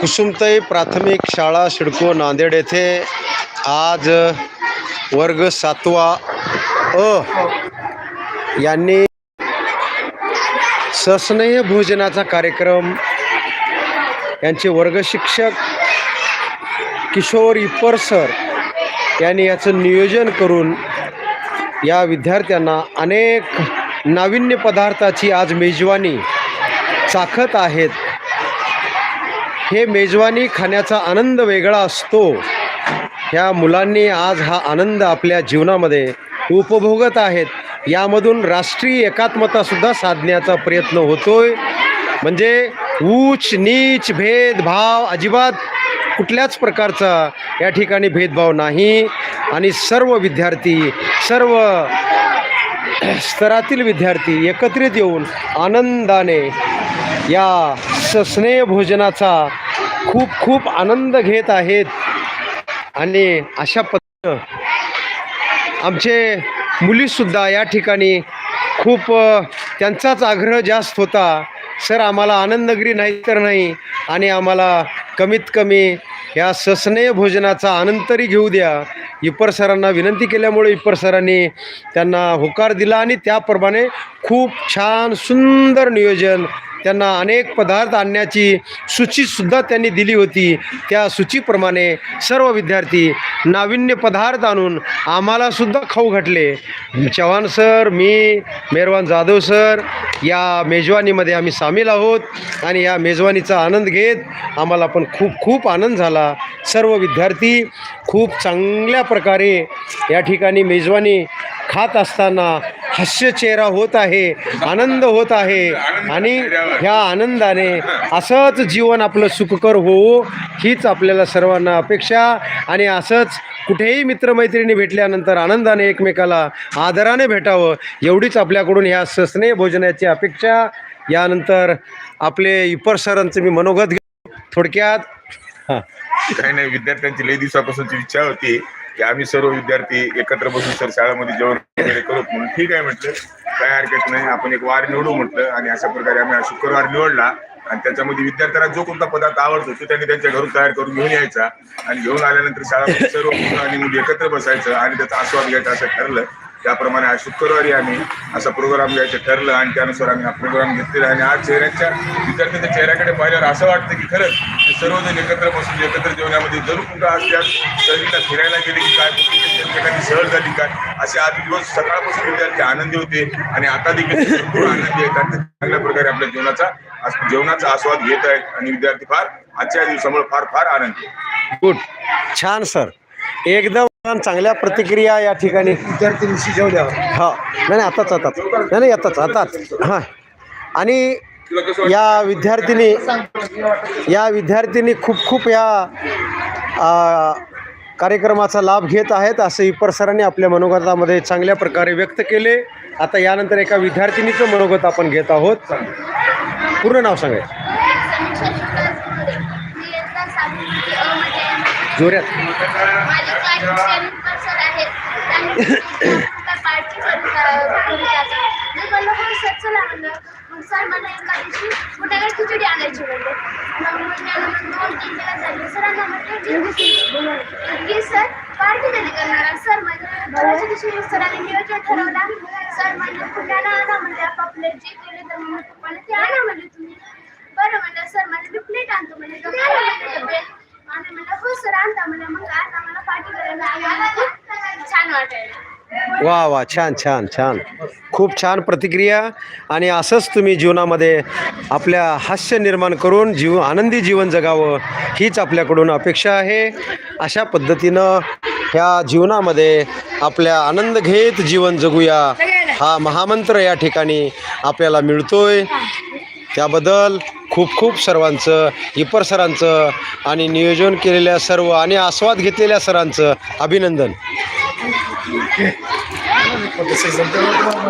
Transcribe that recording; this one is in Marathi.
कुसुमताई प्राथमिक शाळा शिडको नांदेड येथे आज वर्ग सातवा अ यांनी सस्नेह भोजनाचा कार्यक्रम यांचे वर्ग शिक्षक किशोर इप्पर सर यांनी याचं नियोजन करून या विद्यार्थ्यांना अनेक नाविन्य पदार्थाची आज मेजवानी चाखत आहेत. हे मेजवानी खाण्याचा आनंद वेगळा असतो. ह्या मुलांनी आज हा आनंद आपल्या जीवनामध्ये उपभोगत आहेत. यामधून राष्ट्रीय एकात्मतासुद्धा साधण्याचा प्रयत्न होतोय. म्हणजे ऊच नीच भेदभाव अजिबात कुठल्याच प्रकारचा या ठिकाणी भेदभाव नाही. आणि सर्व विद्यार्थी सर्व स्तरातील विद्यार्थी एकत्रित येऊन आनंदाने या सस्नेह भोजनाचा खूप खूप आनंद घेत आहेत. आणि अशा पद्धतीनं आमचे मुलीसुद्धा या ठिकाणी खूप त्यांचाच आग्रह जास्त होता. सर आम्हाला आनंदगिरी नाही तर नाही आणि आम्हाला कमीत कमी या सस्नेह भोजनाचा आनंद तरी घेऊ द्या. इपर सरांना विनंती केल्यामुळे इपर सरांनी त्यांना होकार दिला आणि त्याप्रमाणे खूप छान सुंदर नियोजन त्यांना अनेक पदार्थ आणण्याची सूचीसुद्धा त्यांनी दिली होती. त्या सूचीप्रमाणे सर्व विद्यार्थी नाविन्य पदार्थ आणून आम्हालासुद्धा खाऊ घातले. चव्हाण सर मी मेहरवान जाधव सर या मेजवानीमध्ये आम्ही सामील आहोत आणि या मेजवानीचा आनंद घेत आम्हाला पण खूप खूप आनंद झाला. सर्व विद्यार्थी खूप चांगल्या प्रकारे या ठिकाणी मेजवानी खात असताना हास्य चेहरा होत आहे आनंद होत आहे आणि ह्या आनंदाने असंच जीवन आपलं सुखकर होवो हीच आपल्याला सर्वांना अपेक्षा. आणि असंच कुठेही मित्रमैत्रिणी भेटल्यानंतर आनंदाने एकमेकाला आदराने भेटावं एवढीच आपल्याकडून ह्या सस्नेह भोजनाची अपेक्षा. यानंतर आपले इपर सरांचं मी मनोगत घेऊ थोडक्यात हां. काही नाही विद्यार्थ्यांची लई दिवसापासूनची इच्छा होती. की आम्ही सर्व विद्यार्थी एकत्र बसून सर शाळेमध्ये जेवण वगैरे करू म्हणून ठीक आहे म्हटलं. काय हरकत नाही. आपण एक वार निवडू म्हटलं आणि अशा प्रकारे आम्ही शुक्रवार निवडला. आणि त्याच्यामध्ये विद्यार्थ्यांना जो कोणता पदार्थ आवडतो तो त्यांनी त्यांच्या घरून तयार करून घेऊन यायचा. आणि घेऊन आल्यानंतर शाळा सर्व मुलं आणि मुली एकत्र बसायचं आणि त्याचा आस्वाद घ्यायचा असं ठरलं. त्याप्रमाणे आज शुक्रवारी आम्ही असा प्रोग्राम घ्यायचं ठरलं आणि त्यानुसार आम्ही हा प्रोग्राम घेतलेला आणि आज चेहऱ्याच्या विद्यार्थ्यांच्या चेहऱ्याकडे पाहिल्यावर असं वाटतं की खरंच सर्वजण एकत्र बसून एकत्र जेवणामध्ये जरूर कुठं आज त्या सहलीला फिरायला गेले की काय त्यांच्याकडे सहल झाली काय असे आज दिवस सकाळपासून विद्यार्थी आनंदी होते आणि आता देखील भरपूर आनंदी आहेत आणि ते चांगल्या प्रकारे आपल्या जीवनाचा आस- जेवणाचा आस्वाद घेत आहेत आणि विद्यार्थी फार आजच्या दिवसामुळे फार फार आनंदी. गुड छान सर एकदम छान चांगल्या प्रतिक्रिया या ठिकाणी. विद्यार्थ्यांशी जेवल्यावर. हा. नाही नाही आताच आताच. नाही नाही आताच आताच. हां. आणि या विद्यार्थिनी या विद्यार्थिनी खूप खूप या कार्यक्रमाचा लाभ घेत आहेत असं इपर सरांनी आपल्या मनोगतामध्ये चांगल्या प्रकारे व्यक्त केले. आता यानंतर एका विद्यार्थिनीचं मनोगत आपण घेत आहोत. पूर्ण नाव सांगायचं जोऱ्यात चला म्हणलं. मग सर मला एका दिवशी कुठे खिचडी आणायची म्हणले. मग मग दोन तीन दिवस झाले. सरांना म्हटलं की सर पार्टी कधी करणार. सर म्हणजे दिवशी सरांनी नियोजन ठरवला. सर म्हणजे पुण्याला आणा म्हणजे आपापले जे केले तर मग पप्पाने ते आणा म्हणजे तुम्ही. बरं म्हणलं सर म्हणजे मी प्लेट आणतो म्हणजे आणि म्हणलं हो सर आणता म्हणजे मग आज आम्हाला पार्टी करायला छान वाटायला. वा वा छान छान छान. खूप छान प्रतिक्रिया. आणि असंच तुम्ही जीवनामध्ये आपल्या हास्य निर्माण करून जीव आनंदी जीवन जगावं हीच आपल्याकडून अपेक्षा आहे. अशा पद्धतीनं ह्या जीवनामध्ये आपल्या आनंद घेत जीवन जगूया हा महामंत्र या ठिकाणी आपल्याला मिळतोय. त्याबद्दल खूप खूप सर्वांचं इपर सरांचं आणि नियोजन केलेल्या सर्व आणि आस्वाद घेतलेल्या सरांचं अभिनंदन. quê? Vocês não têm uma